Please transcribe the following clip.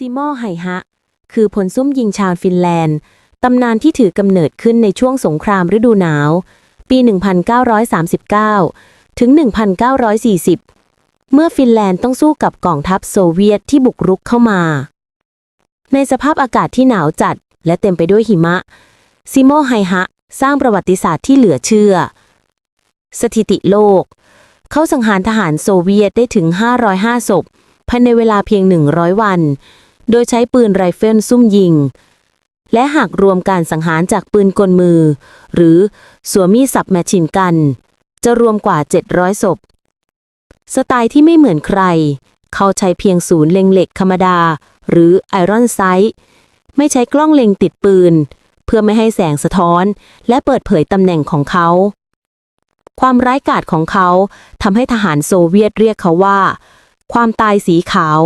ซิโมไฮฮะ คือพลซุ่มยิงชาวฟินแลนด์ ตำนานที่ถือกำเนิดขึ้นในช่วงสงครามฤดูหนาว ปี 1939 ถึง 1940 เมื่อฟินแลนด์ต้องสู้กับกองทัพโซเวียตที่บุกรุกเข้ามา ในสภาพอากาศที่หนาวจัดและเต็มไปด้วยหิมะ ซิโมไฮฮะ สร้างประวัติศาสตร์ที่เหลือเชื่อ สถิติโลก เขาสังหารทหารโซเวียตได้ถึง 505 ศพภายในเวลาเพียง 100 วัน โดยใช้ปืนไรเฟิลซุ่มยิง และหากรวมการสังหารจากปืนกลมือ หรือสวมีสับแมชชินกัน จะรวมกว่า 700 ศพ สไตล์ที่ไม่เหมือนใคร เขาใช้เพียงศูนย์เล็งเหล็กธรรมดา หรือไอรอนไซต์ไม่ใช้กล้องเล็งติดปืน เพื่อไม่ให้แสงสะท้อน และเปิดเผยตำแหน่งของเขา ความร้ายกาจของเขาทำให้ทหารโซเวียตเรียกเขาว่า ความตายสีขาว